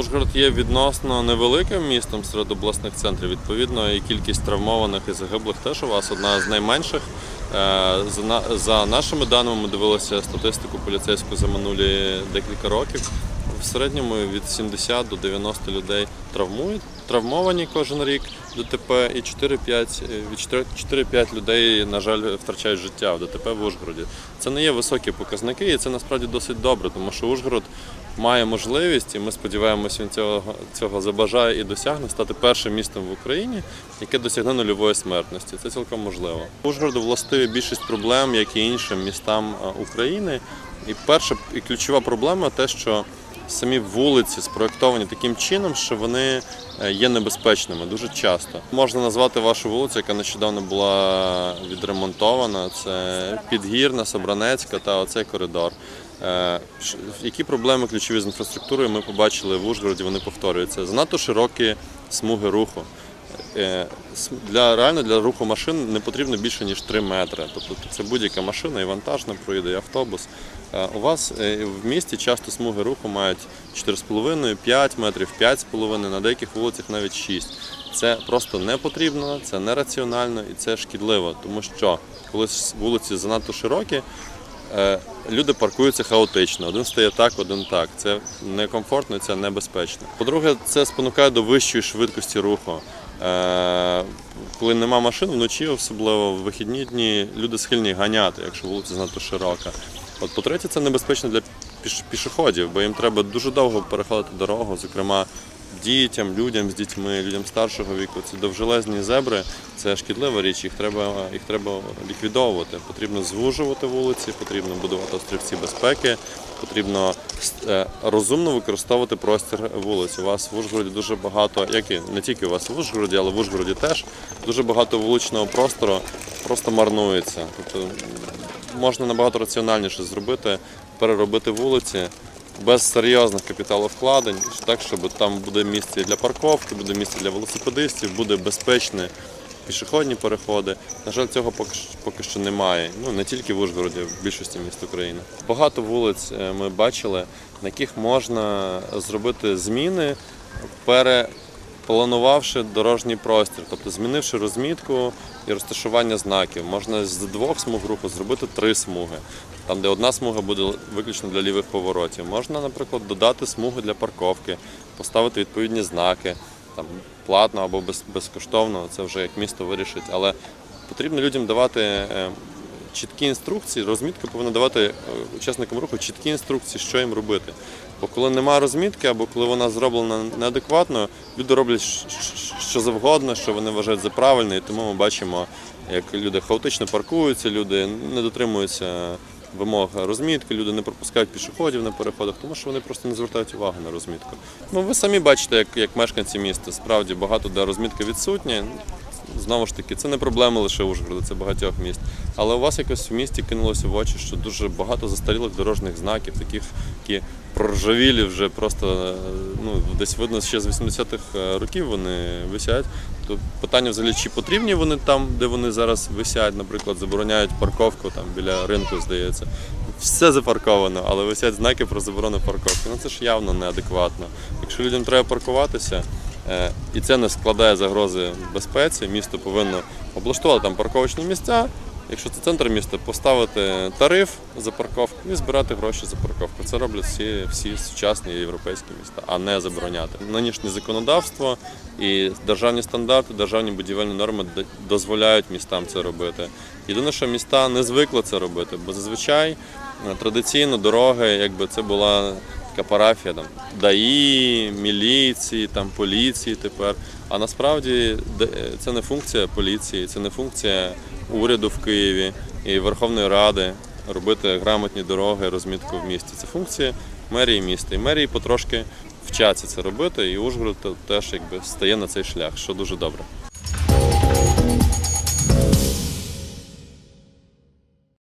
Ужгород є відносно невеликим містом серед обласних центрів. Відповідно, і кількість травмованих і загиблих теж у вас одна з найменших. Е, За, на- за нашими даними, ми дивилися статистику поліцейську за минулі декілька років. В середньому від 70 до 90 людей травмують, травмовані кожен рік ДТП, і 4-5, е, від 4 4-5 людей, на жаль, втрачають життя в ДТП в Ужгороді. Це не є високі показники, і це насправді досить добре, тому що Ужгород має можливість, і ми сподіваємося, він цього, цього забажає і досягне стати першим містом в Україні, яке досягне нульової смертності. Це цілком можливо. Ужгороду властиві більшість проблем, як і іншим містам України. І перша і ключова проблема те, що самі вулиці спроєктовані таким чином, що вони е, є небезпечними дуже часто. Можна назвати вашу вулицю, яка нещодавно була відремонтована. Це Підгірна, Собранецька та оцей коридор. Е, Які проблеми ключові з інфраструктурою ми побачили в Ужгороді, вони повторюються. Занадто широкі смуги руху. Е, Для реально для руху машин не потрібно більше ніж 3 метри. Тобто це будь-яка машина, і вантажна проїде, і автобус. Е, У вас е, в місті часто смуги руху мають 4,5, 5 метрів, 5,5, на деяких вулицях навіть 6. Це просто не потрібно, це нераціонально і це шкідливо, тому що коли вулиці занадто широкі, Люди паркуються хаотично, один стає так, один так. Це некомфортно, це небезпечно. По-друге, це спонукає до вищої швидкості руху. Е, Коли нема машин, вночі, особливо в вихідні дні, люди схильні ганяти, якщо вулиця занадто широка. От по-третє, це небезпечно для пішоходів, бо їм треба дуже довго переходити дорогу, зокрема дітям, людям з дітьми, людям старшого віку. Це довжелезні зебри, це шкідлива річ, їх треба, їх треба ліквідовувати. Потрібно звужувати вулиці, потрібно будувати острівці безпеки, потрібно е, розумно використовувати простір вулиць. У вас в Ужгороді дуже багато, як і не тільки у вас в Ужгороді, але в Ужгороді теж дуже багато вуличного простору просто марнується. Тобто можна набагато раціональніше зробити, переробити вулиці без серйозних капіталовкладень, так, щоб там буде місце для парковки, буде місце для велосипедистів, буде безпечне пішохідні переходи. На жаль, цього поки що, немає. Ну не тільки в Ужгороді, в більшості міст України. Багато вулиць е, ми бачили, на яких можна зробити зміни, перепланувавши дорожній простір, тобто змінивши розмітку і розташування знаків. Можна з двох смуг руху зробити три смуги. Там, де одна смуга буде виключно для лівих поворотів. Можна, наприклад, додати смуги для парковки, поставити відповідні знаки, там платно або без, безкоштовно, це вже як місто вирішить. Але потрібно людям давати е, чіткі інструкції, розмітка повинна давати е, учасникам руху чіткі інструкції, що їм робити. Бо коли немає розмітки, або коли вона зроблена неадекватно, люди роблять що завгодно, що вони вважають за правильне, і тому ми бачимо, як люди хаотично паркуються, люди не дотримуються вимог розмітки, люди не пропускають пішоходів на переходах, тому що вони просто не звертають увагу на розмітку. Ну ви самі бачите, як, як мешканці міста, справді багато де розмітка відсутня. Знову ж таки, це не проблема лише Ужгорода, це багатьох міст. Але у вас якось в місті кинулося в очі, що дуже багато застарілих дорожніх знаків, таких, які проржавілі вже просто е, ну, десь видно ще з 80-х років вони висять. То питання взагалі, чи потрібні вони там, де вони зараз висять, наприклад, забороняють парковку там біля ринку, здається. Все запарковано, але висять знаки про заборону парковки. Ну це ж явно неадекватно. Якщо людям треба паркуватися, е, і це не складає загрози безпеці, місто повинно облаштувати там парковочні місця. Якщо це центр міста, поставити тариф за парковку і збирати гроші за парковку. Це роблять всі, всі сучасні європейські міста, а не забороняти. Нинішнє законодавство і державні стандарти, державні будівельні норми дозволяють містам це робити. Єдине, що міста не звикли це робити, бо зазвичай е, традиційно дороги, якби це була така парафія там ДАІ, міліції, там поліції тепер. А насправді це не функція поліції, це не функція уряду в Києві і Верховної Ради робити грамотні дороги, розмітку в місті. Це функція мерії міста. І мерії потрошки вчаться це робити, і Ужгород теж якби стає на цей шлях, що дуже добре.